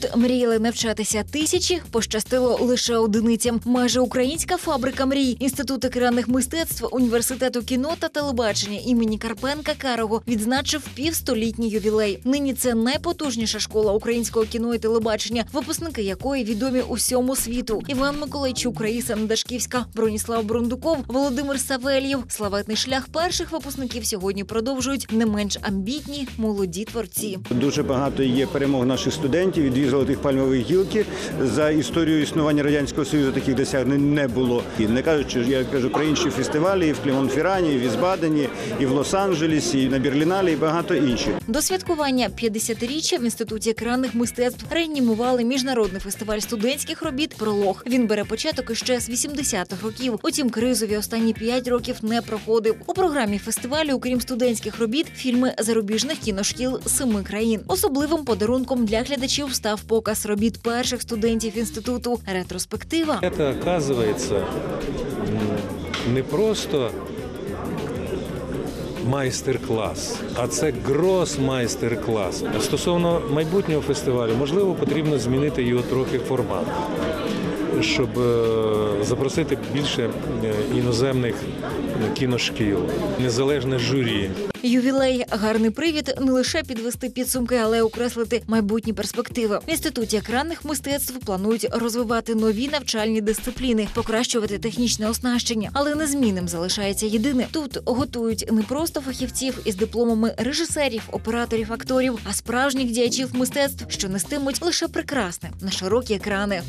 Тут мріяли навчатися тисячі, пощастило лише одиницям. Майже українська фабрика мрій, інститут екранних мистецтв університету кіно та телебачення імені Карпенка Карого відзначив півстолітній ювілей. Нині це найпотужніша школа українського кіно і телебачення, випускники якої відомі усьому світу. Іван Миколайчук, Раїса Недашківська, Броніслав Брундуков, Володимир Савельєв. Славетний шлях перших випускників сьогодні продовжують не менш амбітні молоді творці. Дуже багато є перемог наших студентів золотих пальмових гілки. За історію існування радянського союзу таких досягнень не було. І не кажучи, я кажу про інші фестивалі і в Клімонферані, і в Візбадені, і в Лос-Анджелесі, і на Берлінале, і багато інших. До святкування 50-річчя в інституті екранних мистецтв реанімували міжнародний фестиваль студентських робіт Пролог. Він бере початок іще з 80-х років. Утім, кризові останні 5 років не проходив. У програмі фестивалю, окрім студентських робіт, фільми зарубіжних кіношкіл семи країн. Особливим подарунком для глядачів став показ робіт перших студентів інституту. Ретроспектива. Це, оказывается не просто майстер-клас, а це грос майстер-клас. Стосовно майбутнього фестивалю, можливо, потрібно змінити його трохи формат, щоб е, запросити більше е, іноземних кіношкіл, незалежне журі. Ювілей гарний привід не лише підвести підсумки, але й окреслити майбутні перспективи. В інституті екранних мистецтв планують розвивати нові навчальні дисципліни, покращувати технічне оснащення, але незмінним залишається єдине. Тут готують не просто фахівців із дипломами режисерів, операторів, акторів, а справжніх діячів мистецтв, що нестимуть лише прекрасне на широкі екрани.